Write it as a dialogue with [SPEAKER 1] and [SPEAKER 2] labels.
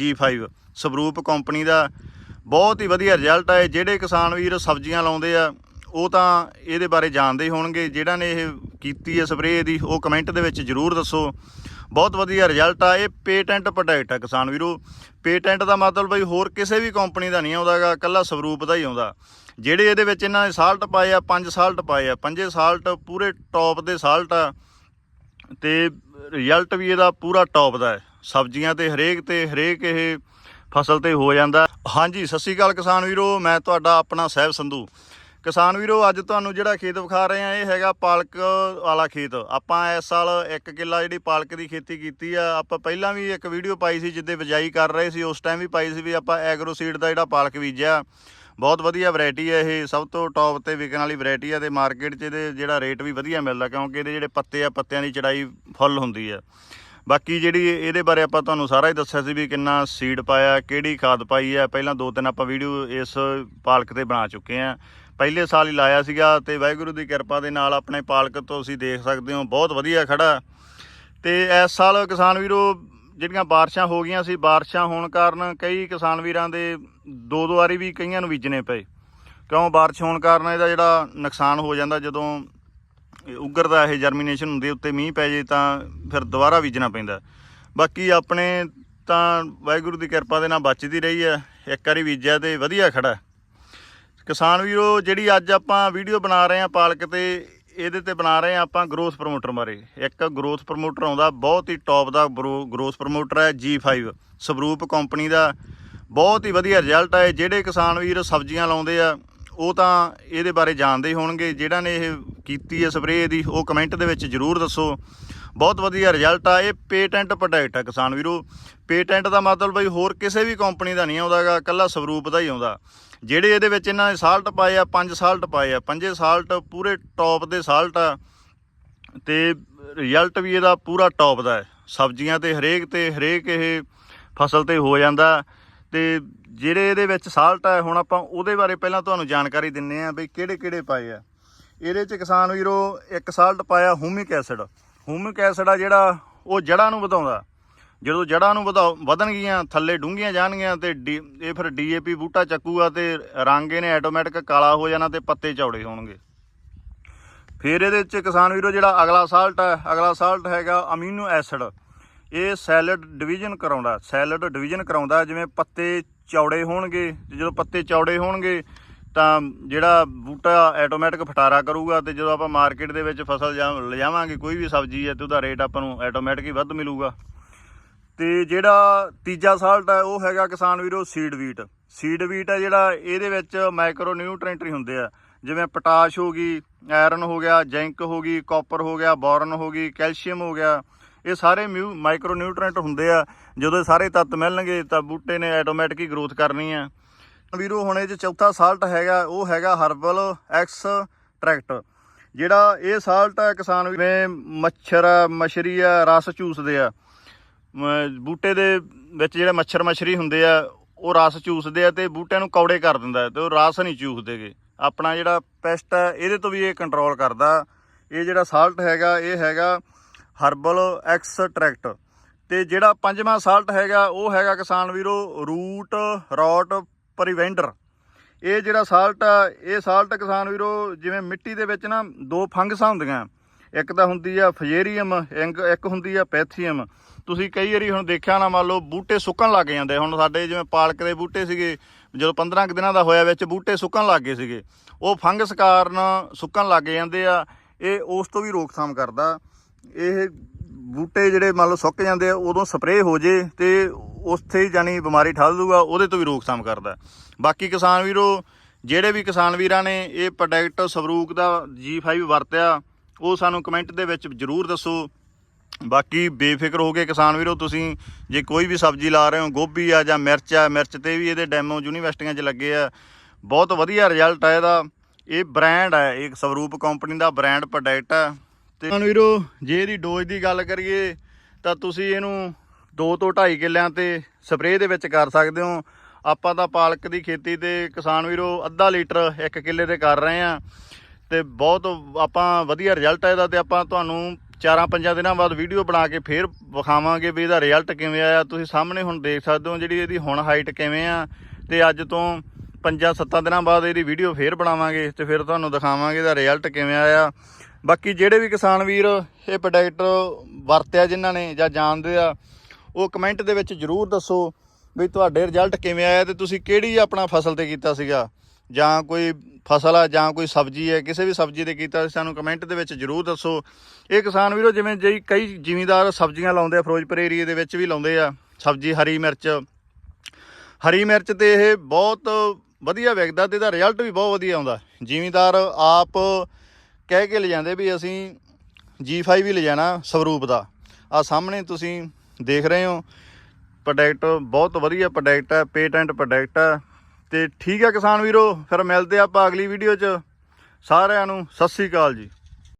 [SPEAKER 1] G5 ਸਵਰੂਪ company ਦਾ ਬਹੁਤ ਹੀ ਵਧੀਆ result ਹੈ ਜਿਹੜੇ ਕਿਸਾਨ ਵੀਰ ਸਬਜ਼ੀਆਂ ਲਾਉਂਦੇ ਆ, ਉਹ ਤਾਂ ਇਹਦੇ ਬਾਰੇ ਜਾਣਦੇ ਹੀ ਹੋਣਗੇ। ਜਿਹੜਾ ਨੇ ਇਹ ਕੀਤੀ ਹੈ ਸਪਰੇਅ ਦੀ ਉਹ ਕਮੈਂਟ ਦੇ ਵਿੱਚ ਜਰੂਰ ਦੱਸੋ। ਬਹੁਤ ਵਧੀਆ ਰਿਜ਼ਲਟ ਆ। ਇਹ ਪੇਟੈਂਟ ਪ੍ਰੋਡਕਟ ਆ ਕਿਸਾਨ ਵੀਰੋ। ਪੇਟੈਂਟ ਦਾ ਮਤਲਬ ਬਈ ਹੋਰ ਕਿਸੇ ਵੀ ਕੰਪਨੀ ਦਾ ਨਹੀਂ ਆਉਂਦਾਗਾ ਕੱਲਾ ਸਵਰੂਪ ਦਾ ਹੀ ਆਉਂਦਾ। ਜਿਹੜੇ ਇਹਦੇ ਵਿੱਚ ਇਹਨਾਂ ਨੇ ਸਾਲਟ ਪਾਏ ਆ, ਪੰਜ ਸਾਲਟ ਪਾਏ ਆ। ਪੰਜੇ ਸਾਲਟ ਪੂਰੇ ਟੌਪ ਦੇ ਸਾਲਟ ਆ। ਤੇ ਰਿਜ਼ਲਟ ਵੀ ਇਹਦਾ ਪੂਰਾ ਟੌਪ ਦਾ ਹੈ। ਸਬਜ਼ੀਆਂ ਤੇ ਹਰੇਕ ਤੇ ਹਰੇਕ ਇਹ ਫਸਲ ਤੇ ਹੋ ਜਾਂਦਾ। ਹਾਂਜੀ, ਸਤਿ ਸ਼੍ਰੀ ਅਕਾਲ ਕਿਸਾਨ ਵੀਰੋ, ਮੈਂ ਤੁਹਾਡਾ ਆਪਣਾ ਸਹਿਬ ਸੰਧੂ। ਕਿਸਾਨ ਵੀਰੋ, ਅੱਜ ਤੁਹਾਨੂੰ ਜਿਹੜਾ ਖੇਤ ਵਿਖਾ ਰਹੇ ਆ ਇਹ ਹੈਗਾ ਪਾਲਕ ਵਾਲਾ ਖੇਤ। ਆਪਾਂ ਇਸ ਸਾਲ 1 ਕਿੱਲਾ ਜਿਹੜੀ ਪਾਲਕ ਦੀ ਖੇਤੀ ਕੀਤੀ ਆ। ਆਪਾਂ ਪਹਿਲਾਂ ਵੀ ਇੱਕ ਵੀਡੀਓ ਪਾਈ ਸੀ ਜਿੱਦੇ ਬਿਜਾਈ ਕਰ ਰਹੇ ਸੀ, ਉਸ ਟਾਈਮ ਵੀ ਪਾਈ ਸੀ ਵੀ ਆਪਾਂ ਐਗਰੋ ਸੀਡ ਦਾ ਜਿਹੜਾ ਪਾਲਕ ਬੀਜਿਆ। ਬਹੁਤ ਵਧੀਆ ਵੈਰਾਈਟੀ ਹੈ ਇਹ, ਸਭ ਤੋਂ ਟੌਪ ਤੇ ਵਿਕਣ ਵਾਲੀ ਵੈਰਾਈਟੀ ਹੈ ਤੇ ਮਾਰਕੀਟ 'ਚ ਇਹਦੇ ਜਿਹੜਾ ਰੇਟ ਵੀ ਵਧੀਆ ਮਿਲਦਾ, ਕਿਉਂਕਿ ਇਹਦੇ ਜਿਹੜੇ ਪੱਤੇ ਆ, ਪੱਤਿਆਂ ਦੀ ਚੜਾਈ ਫੁੱਲ ਹੁੰਦੀ ਹੈ ਬਾਕੀ ਜਿਹੜੀ ਇਹਦੇ ਬਾਰੇ ਆਪਾਂ ਤੁਹਾਨੂੰ ਸਾਰਾ ਹੀ ਦੱਸਿਆ ਸੀ ਵੀ ਕਿੰਨਾ ਸੀਡ ਪਾਇਆ, ਕਿਹੜੀ ਖਾਦ ਪਾਈ ਹੈ। ਪਹਿਲਾਂ ਦੋ ਤਿੰਨ ਆਪਾਂ ਵੀਡੀਓ ਇਸ ਪਾਲਕ ਤੇ ਬਣਾ ਚੁੱਕੇ ਆ ਪਹਿਲੇ ਸਾਲ ਹੀ ਲਾਇਆ ਸੀਗਾ ਤੇ ਵਾਹਿਗੁਰੂ ਦੀ ਕਿਰਪਾ ਦੇ ਨਾਲ ਆਪਣੇ ਪਾਲਕ ਤੋਂ ਤੁਸੀਂ ਦੇਖ ਸਕਦੇ ਹੋ ਬਹੁਤ ਵਧੀਆ ਖੜਾ। ਤੇ ਇਸ ਸਾਲ ਕਿਸਾਨ ਵੀਰੋ, ਜਿਹੜੀਆਂ ਬਾਰਿਸ਼ਾਂ ਹੋ ਗਈਆਂ ਸੀ, ਬਾਰਿਸ਼ਾਂ ਹੋਣ ਕਾਰਨ ਕਈ ਕਿਸਾਨ ਵੀਰਾਂ ਦੇ ਦੋ ਦੋ ਵਾਰੀ ਵੀ ਕਈਆਂ ਨੂੰ ਬੀਜਣੇ ਪਏ। ਕਿਉਂ? ਬਾਰਿਸ਼ ਹੋਣ ਕਾਰਨ ਇਹਦਾ ਜਿਹੜਾ ਨੁਕਸਾਨ ਹੋ ਜਾਂਦਾ ਜਦੋਂ ਉੱਗਰਦਾ ਇਹ ਜਰਮੀਨੇਸ਼ਨ ਹੁੰਦੀ ਉੱਤੇ ਮੀਂਹ ਪੈ ਜੇ ਤਾਂ ਫਿਰ ਦੁਬਾਰਾ ਬੀਜਣਾ ਪੈਂਦਾ ਬਾਕੀ ਆਪਣੇ ਤਾਂ ਵਾਹਿਗੁਰੂ ਦੀ ਕਿਰਪਾ ਦੇ ਨਾਲ ਬਚਦੀ ਰਹੀ ਹੈ, ਇੱਕ ਵਾਰੀ ਬੀਜਿਆ ਤੇ ਵਧੀਆ ਖੜਾ ਕਿਸਾਨ ਵੀਰੋ, ਜਿਹੜੀ ਅੱਜ ਆਪਾਂ ਵੀਡੀਓ ਬਣਾ ਰਹੇ ਹਾਂ ਪਾਲਕ ਤੇ, ਇਹਦੇ ਤੇ ਬਣਾ ਰਹੇ ਹਾਂ ਆਪਾਂ ਗਰੋਥ ਪ੍ਰਮੋਟਰ ਬਾਰੇ। ਇੱਕ ਗਰੋਥ ਪ੍ਰਮੋਟਰ ਆਉਂਦਾ, ਬਹੁਤ ਹੀ ਟੌਪ ਦਾ ਗਰੋਥ ਪ੍ਰਮੋਟਰ ਹੈ G5 ਸਵਰੂਪ ਕੰਪਨੀ ਦਾ। ਬਹੁਤ ਹੀ ਵਧੀਆ ਰਿਜ਼ਲਟ ਆਏ ਜਿਹੜੇ ਕਿਸਾਨ ਵੀਰ ਸਬਜ਼ੀਆਂ ਲਾਉਂਦੇ ਆ, ਉਹ ਤਾਂ ਇਹਦੇ ਬਾਰੇ ਜਾਣਦੇ ਹੀ ਹੋਣਗੇ ਜਿਹੜਾ ਨੇ ਇਹ ਕੀਤੀ ਹੈ ਸਪਰੇਅ ਦੀ ਉਹ ਕਮੈਂਟ ਦੇ ਵਿੱਚ ਜਰੂਰ ਦੱਸੋ। ਬਹੁਤ ਵਧੀਆ ਰਿਜ਼ਲਟ ਆ, ਇਹ ਪੇਟੈਂਟ ਪ੍ਰੋਡਕਟ ਆ ਕਿਸਾਨ ਵੀਰੋ। ਪੇਟੈਂਟ ਦਾ ਮਤਲਬ ਬਈ ਹੋਰ ਕਿਸੇ ਵੀ ਕੰਪਨੀ ਦਾ ਨਹੀਂ ਆਉਂਦਾਗਾ ਕੱਲਾ ਸਵਰੂਪ ਦਾ ਹੀ ਆਉਂਦਾ। ਜਿਹੜੇ ਇਹਦੇ ਵਿੱਚ ਇਹਨਾਂ ਨੇ ਸਾਲਟ ਪਾਏ ਆ, ਪੰਜ ਸਾਲਟ ਪਾਏ ਆ, ਪੰਜੇ ਸਾਲਟ ਪੂਰੇ ਟੌਪ ਦੇ ਸਾਲਟ ਆ। ਤੇ ਰਿਜ਼ਲਟ ਵੀ ਇਹਦਾ ਪੂਰਾ ਟੌਪ ਦਾ ਹੈ। ਸਬਜ਼ੀਆਂ ਤੇ ਹਰੇਕ ਤੇ ਹਰੇਕ ਇਹ ਫਸਲ ਤੇ ਹੋ ਜਾਂਦਾ। ਤੇ ਜਿਹੜੇ ਇਹਦੇ ਵਿੱਚ ਸਾਲਟ ਹੈ ਹੁਣ ਆਪਾਂ ਉਹਦੇ ਬਾਰੇ ਪਹਿਲਾਂ ਤੁਹਾਨੂੰ ਜਾਣਕਾਰੀ ਦਿੰਨੇ ਆ ਵੀ ਕਿਹੜੇ ਕਿਹੜੇ ਪਾਏ ਆ। ਇਹਦੇ ਚ ਕਿਸਾਨ ਵੀਰੋ ਇੱਕ ਸਾਲਟ ਪਾਇਆ ਹੂਮਿਕ ਐਸਿਡ ਹੂਮਿਕ ਐਸਿਡ ਆ ਜਿਹੜਾ ਉਹ ਜੜ੍ਹਾਂ ਨੂੰ ਵਧਾਉਂਦਾ। ਜਦੋਂ ਜੜ੍ਹਾਂ ਨੂੰ ਵਧਾ ਵਧਣਗੀਆਂ, ਥੱਲੇ ਡੂੰਘੀਆਂ ਜਾਣਗੀਆਂ ਤੇ ਡੀ- ਇਹ ਫਿਰ ਡੀਏਪੀ ਬੂਟਾ ਚੱਕੂਗਾ ਤੇ ਰੰਗ ਇਹਨੇ ਆਟੋਮੈਟਿਕ ਕਾਲਾ ਹੋ ਜਾਣਾ ਤੇ ਪੱਤੇ ਚੌੜੇ ਹੋਣਗੇ। ਫਿਰ ਇਹਦੇ ਵਿੱਚ ਕਿਸਾਨ ਵੀਰੋ ਜਿਹੜਾ ਅਗਲਾ ਸਾਲਟ ਹੈ ਅਗਲਾ ਸਾਲਟ ਹੈਗਾ ਅਮੀਨੋ ਐਸਿਡ ਇਹ ਸੈਲਡ ਡਿਵੀਜ਼ਨ ਕਰਾਉਂਦਾ ਸੈਲਡ ਡਿਵੀਜ਼ਨ ਕਰਾਉਂਦਾ ਜਿਵੇਂ ਪੱਤੇ ਚੌੜੇ ਹੋਣਗੇ ਤੇ ਜਦੋਂ ਪੱਤੇ ਚੌੜੇ ਹੋਣਗੇ ਤਾਂ ਜਿਹੜਾ ਬੂਟਾ ਆਟੋਮੈਟਿਕ ਫਟਾਰਾ ਕਰੂਗਾ ਤੇ ਜਦੋਂ ਆਪਾਂ ਮਾਰਕੀਟ ਦੇ ਵਿੱਚ ਫਸਲ ਜਾ- ਲਿਜਾਵਾਂਗੇ, ਕੋਈ ਵੀ ਸਬਜ਼ੀ ਹੈ ਤੇ ਉਹਦਾ ਰੇਟ ਆਪਾਂ ਨੂੰ ਆਟੋਮੈਟਿਕ ਹੀ ਵੱਧ ਮਿਲੂਗਾ। ਤੇ ਜਿਹੜਾ ਤੀਜਾ ਸਾਲਟ ਹੈ, ਉਹ ਹੈਗਾ ਕਿਸਾਨ ਵੀਰੋ ਸੀਡ ਵੀਟ ਸੀਡ ਵੀਟ ਹੈ ਜਿਹੜਾ ਇਹਦੇ ਵਿੱਚ ਮਾਈਕਰੋ ਨਿਊਟ੍ਰੈਂਟ ਹੁੰਦੇ ਆ। ਜਿਵੇਂ ਪੋਟਾਸ਼ ਹੋ ਗਈ ਆਇਰਨ ਹੋ ਗਿਆ ਜ਼ਿੰਕ ਹੋ ਗਈ ਕਾਪਰ ਹੋ ਗਿਆ ਬੋਰਨ ਹੋ ਗਈ ਕੈਲਸ਼ੀਅਮ ਹੋ ਗਿਆ। ਇਹ ਸਾਰੇ ਮਿਊ ਮਾਈਕਰੋ ਨਿਊਟ੍ਰੈਂਟ ਹੁੰਦੇ ਆ। ਜਦੋਂ ਇਹ ਸਾਰੇ ਤੱਤ ਮਿਲਣਗੇ ਤਾਂ ਬੂਟੇ ਨੇ ਆਟੋਮੈਟਿਕ ਹੀ ਗਰੋਥ ਕਰਨੀ ਆ। ਵੀਰੋ ਹੁਣ ਇਹ 'ਚ ਚੌਥਾ ਸਾਲਟ ਹੈਗਾ ਉਹ ਹੈਗਾ ਹਰਬਲ ਐਕਸ ਟਰੈਕਟ ਜਿਹੜਾ ਇਹ ਸਾਲਟ ਹੈ ਕਿਸਾਨ ਵੀਰੇ ਮੱਛਰ ਆ, ਮਛਰੀ ਆ ਰਸ ਚੂਸਦੇ ਆ। ਬੂਟੇ ਦੇ ਵਿੱਚ ਜਿਹੜੇ ਮੱਛਰ ਮਛਰੀ ਹੁੰਦੇ ਆ ਉਹ ਰਸ ਚੂਸਦੇ ਆ ਤੇ ਬੂਟਿਆਂ ਨੂੰ ਕੌੜੇ ਕਰ ਦਿੰਦਾ ਹੈ ਤੇ ਉਹ ਰਸ ਨਹੀਂ ਚੂਸਦੇਗੇ। ਆਪਣਾ ਜਿਹੜਾ ਪੈਸਟ ਹੈ ਇਹਦੇ ਤੋਂ ਵੀ ਇਹ ਕੰਟਰੋਲ ਕਰਦਾ। ਇਹ ਜਿਹੜਾ ਸਾਲਟ ਹੈਗਾ ਇਹ ਹੈਗਾ ਹਰਬਲ ਐਕਸ ਟਰੈਕਟ ਤੇ ਜਿਹੜਾ ਪੰਜਵਾਂ ਸਾਲਟ ਹੈਗਾ ਉਹ ਹੈਗਾ ਕਿਸਾਨ ਵੀਰੋ ਰੂਟ ਰੌਟ ਪ੍ਰੀਵੈਂਡਰ ਇਹ ਜਿਹੜਾ ਸਾਲਟ ਆ, ਇਹ ਸਾਲਟ ਕਿਸਾਨ ਵੀਰੋ, ਜਿਵੇਂ ਮਿੱਟੀ ਦੇ ਵਿੱਚ ਨਾ ਦੋ ਫੰਗਸਾਂ ਹੁੰਦੀਆਂ। ਇੱਕ ਤਾਂ ਹੁੰਦੀ ਆ ਫਜੇਰੀਅਮ, ਇੱਕ ਇੱਕ ਹੁੰਦੀ ਆ ਪੈਥੀਅਮ। ਤੁਸੀਂ ਕਈ ਵਾਰੀ ਹੁਣ ਦੇਖਿਆ ਨਾ, ਮੰਨ ਲਓ ਬੂਟੇ ਸੁੱਕਣ ਲੱਗ ਜਾਂਦੇ। ਹੁਣ ਸਾਡੇ ਜਿਵੇਂ ਪਾਲਕ ਦੇ ਬੂਟੇ ਸੀਗੇ, ਜਦੋਂ 15 ਕੁ ਦਿਨਾਂ ਦਾ ਹੋਇਆ ਵਿੱਚ ਬੂਟੇ ਸੁੱਕਣ ਲੱਗ ਗਏ ਸੀਗੇ। ਉਹ ਫੰਗਸ ਕਾਰਨ ਸੁੱਕਣ ਲੱਗ ਜਾਂਦੇ ਆ। ਇਹ ਉਸ ਤੋਂ ਵੀ ਰੋਕਥਾਮ ਕਰਦਾ। ਇਹ ਬੂਟੇ ਜਿਹੜੇ ਮੰਨ ਲਓ ਸੁੱਕ ਜਾਂਦੇ ਆ, ਉਦੋਂ ਸਪਰੇਅ ਹੋ ਜੇ ਤੇ ਉੱਥੇ ਹੀ ਜਾਨੀ ਬਿਮਾਰੀ ਠੱਲ ਦੂਗਾ, ਉਹਦੇ ਤੋਂ ਵੀ ਰੋਕਥਾਮ ਕਰਦਾ ਬਾਕੀ ਕਿਸਾਨ ਵੀਰੋ, ਜਿਹੜੇ ਵੀ ਕਿਸਾਨ ਵੀਰਾਂ ਨੇ ਇਹ ਪ੍ਰੋਡਕਟ ਸਵਰੂਕ ਦਾ G5 ਵਰਤਿਆ, ਉਹ ਸਾਨੂੰ ਕਮੈਂਟ ਦੇ ਵਿੱਚ ਜਰੂਰ ਦੱਸੋ। ਬਾਕੀ ਬੇਫਿਕਰ ਹੋ ਕੇ ਕਿਸਾਨ ਵੀਰੋ, ਤੁਸੀਂ ਜੇ ਕੋਈ ਵੀ ਸਬਜ਼ੀ ਲਾ ਰਹੇ ਹੋ, ਗੋਭੀ ਆ ਜਾਂ ਮਿਰਚ ਆ, ਮਿਰਚ ਤੇ ਵੀ ਇਹਦੇ ਡੈਮੋ ਯੂਨੀਵਰਸਿਟੀਆਂ 'ਚ ਲੱਗੇ ਆ, ਬਹੁਤ ਵਧੀਆ ਰਿਜ਼ਲਟ ਆ ਇਹਦਾ। ਇਹ ਬ੍ਰਾਂਡ ਹੈ ਇਹ ਸਵਰੂਪ ਕੰਪਨੀ ਦਾ ਬ੍ਰਾਂਡ ਪ੍ਰੋਡਕਟ ਹੈ ਤੇ ਕਿਸਾਨ ਵੀਰੋ, ਜੇ ਇਹਦੀ ਡੋਜ਼ ਦੀ ਗੱਲ ਕਰੀਏ, ਤਾਂ ਤੁਸੀਂ ਇਹਨੂੰ 2 ਤੋਂ 2.5 ਕਿੱਲਿਆਂ ਤੇ ਸਪਰੇਅ ਦੇ ਵਿੱਚ ਕਰ ਸਕਦੇ ਹੋ। ਆਪਾਂ ਤਾਂ ਪਾਲਕ ਦੀ ਖੇਤੀ ਤੇ ਕਿਸਾਨ ਵੀਰੋ ਅੱਧਾ ਲੀਟਰ 1 ਕਿੱਲੇ ਤੇ ਕਰ ਰਹੇ ਆ ਤੇ ਬਹੁਤ ਆਪਾਂ ਵਧੀਆ ਰਿਜ਼ਲਟ ਆ ਇਹਦਾ ਤੇ ਆਪਾਂ ਤੁਹਾਨੂੰ ਚਾਰਾਂ ਪੰਜਾਂ ਦਿਨਾਂ ਬਾਅਦ ਵੀਡੀਓ ਬਣਾ ਕੇ ਫੇਰ ਵਿਖਾਵਾਂਗੇ ਵੀ ਇਹਦਾ ਰਿਜ਼ਲਟ ਕਿਵੇਂ ਆਇਆ। ਤੁਸੀਂ ਸਾਹਮਣੇ ਹੁਣ ਦੇਖ ਸਕਦੇ ਹੋ ਜਿਹੜੀ ਇਹਦੀ ਹੁਣ ਹਾਈਟ ਕਿਵੇਂ ਆ। ਤੇ ਅੱਜ ਤੋਂ ਪੰਜਾਂ ਸੱਤਾਂ ਦਿਨਾਂ ਬਾਅਦ ਇਹਦੀ ਵੀਡੀਓ ਫੇਰ ਬਣਾਵਾਂਗੇ ਤੇ ਫਿਰ ਤੁਹਾਨੂੰ ਦਿਖਾਵਾਂਗੇ ਇਹਦਾ ਰਿਜ਼ਲਟ ਕਿਵੇਂ ਆਇਆ। ਬਾਕੀ ਜਿਹੜੇ ਵੀ ਕਿਸਾਨ ਵੀਰ ਇਹ ਪ੍ਰੋਡਕਟ ਵਰਤਿਆ ਜਿਨ੍ਹਾਂ ਨੇ ਜਾਂ ਜਾਣਦੇ ਆ ਉਹ ਕਮੈਂਟ ਦੇ ਵਿੱਚ ਜਰੂਰ ਦੱਸੋ ਵੀ ਤੁਹਾਡੇ ਰਿਜ਼ਲਟ ਕਿਵੇਂ ਆਇਆ ਤੇ ਤੁਸੀਂ ਕਿਹੜੀ ਆਪਣਾ ਫਸਲ ਤੇ ਕੀਤਾ ਸੀਗਾ? ਜਾਂ ਕੋਈ ਫਸਲ ਆ, ਜਾਂ ਕੋਈ ਸਬਜ਼ੀ ਹੈ, ਕਿਸੇ ਵੀ ਸਬਜ਼ੀ ਤੇ ਕੀਤਾ ਸਾਨੂੰ ਕਮੈਂਟ ਦੇ ਵਿੱਚ ਜਰੂਰ ਦੱਸੋ। ਇਹ ਕਿਸਾਨ ਵੀਰੋ ਜਿਵੇਂ ਜਿਹੀ ਕਈ ਜ਼ਿਮੀਂਦਾਰ ਸਬਜ਼ੀਆਂ ਲਾਉਂਦੇ ਆ, ਫਿਰੋਜ਼ਪੁਰ ਏਰੀਏ ਦੇ ਵਿੱਚ ਵੀ ਲਾਉਂਦੇ ਆ, ਸਬਜ਼ੀ, ਹਰੀ ਮਿਰਚ। ਹਰੀ ਮਿਰਚ ਤੇ ਇਹ ਬਹੁਤ ਵਧੀਆ ਵਿਕਦਾ ਤੇ ਇਹਦਾ ਰਿਜ਼ਲਟ ਵੀ ਬਹੁਤ ਵਧੀਆ ਆਉਂਦਾ। ਜ਼ਿਮੀਂਦਾਰ ਆਪ ਕਹਿ ਕੇ ਲਿਜਾਂਦੇ ਵੀ ਅਸੀਂ G5 ਵੀ ਲਿਜਾਣਾ ਸਵਰੂਪ ਦਾ। ਆ ਸਾਹਮਣੇ ਤੁਸੀਂ ਦੇਖ ਰਹੇ ਹੋ। ਪ੍ਰੋਡਕਟ ਬਹੁਤ ਵਧੀਆ ਪ੍ਰੋਡਕਟ ਹੈ ਪੇਟੈਂਟ ਪ੍ਰੋਡਕਟ ਹੈ। ਤੇ ਠੀਕ ਹੈ ਕਿਸਾਨ ਵੀਰੋ, ਫਿਰ ਮਿਲਦੇ ਆਪਾਂ ਅਗਲੀ ਵੀਡੀਓ 'ਚ। ਸਾਰਿਆਂ ਨੂੰ ਸਤਿ ਸ੍ਰੀ ਅਕਾਲ ਜੀ।